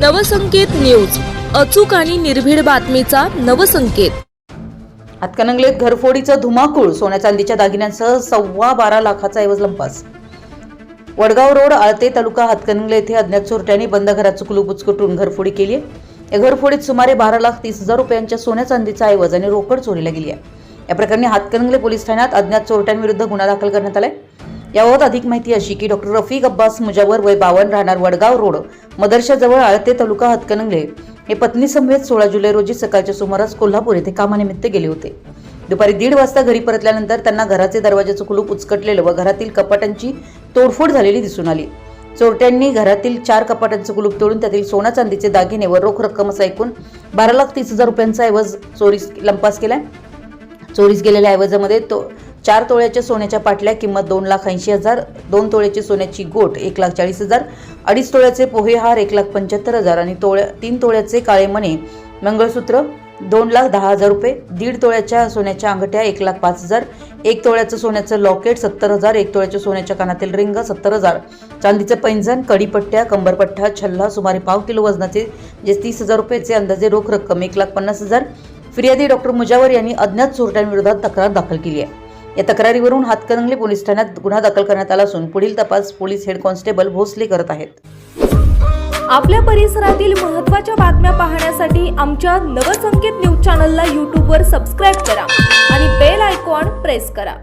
Navsanket news अचूक आणि निर्भीड बातमीचा नवसंकेत. हातकणंगलेत घरफोडीचं धुमाकूळ सोन्या चांदीच्या दागिन्यांसह सव्वा बारा लाखाचा ऐवज लंपास. वडगाव रोड आळते तालुका हातकणंगले येथे अज्ञात चोरट्यांनी बंद घराचं कुलूप बुचकटून घरफोडी केली आहे. या घरफोडीत सुमारे बारा लाख तीस हजार रुपयांच्या सोन्या चांदीचा ऐवज आणि रोकड चोरीला गेली आहे. या प्रकरणी हातकणंगले पोलीस ठाण्यात अज्ञात चोरट्यांविरुद्ध गुन्हा दाखल करण्यात आलाय. याबाबत अधिक माहिती अशी की डॉक्टर रफिक अब्बास मुजावर वय बावन राहणार वडगाव रोड मदरशाजवळ आळते तालुका हातकणंगले. हे पत्नी समेत सोळा जुलै रोजी सकाळच्या सुमारास कोल्हापूर येथे कामानिमित्त गेले होते. दुपारी दीड वाजता घरी परतल्यानंतर त्यांना घराचे दरवाजाचं कुलूप उचकटलेलं व घरातील कपाटांची तोडफोड झालेली दिसून आली. चोरट्यांनी घरातील चार कपाटांचं कुलूप तोडून त्यातील सोना चांदीचे दागिने व रोख रक्कम असं ऐकून बारा लाख तीस हजार रुपयांचा ऐवज चोरीस लंपास केलाय. चोरीस गेलेल्या ऐवजामध्ये तो चार तोळ्याच्या सोन्याच्या पाटल्या किंमत दोन लाख ऐंशी हजार. दोन तोळ्याची सोन्याची गोट एक लाख चाळीस हजार. अडीच तोळ्याचे पोहेहार एक लाख पंच्याहत्तर हजार. आणि तोळ्या तीन तोळ्याचे काळे मणे मंगळसूत्र दोन लाख दहा हजार रुपये. दीड तोळ्याच्या सोन्याच्या अंगठ्या एक लाख पाच हजार. एक तोळ्याचं सोन्याचं लॉकेट सत्तर हजार. एक तोळ्याच्या सोन्याच्या कानातील रिंग सत्तर हजार. चांदीचं पैंजण कडीपट्ट्या कंबरपट्टा छल्ला सुमारे पाव किलो वजनाचे जे तीस हजार रुपयाचे अंदाजे रोख रक्कम एक लाख पन्नास हजार. फिर्यादी डॉक्टर मुजावर यांनी अज्ञात चोरट्यांविरोधात तक्रार दाखल केली आहे. या तक्रारीवरून हातकणंगले पोलीस ठाण्यात गुन्हा दाखल करण्यात आला असून पुढील तपास पोलीस हेड कॉन्स्टेबल भोसले करत आहेत. आपल्या परिसरातील महत्त्वाच्या बातम्या पाहण्यासाठी आमच्या नवसंकेत न्यूज चॅनलला यूट्यूबवर सबस्क्राईब करा आणि बेल आयकॉन प्रेस करा.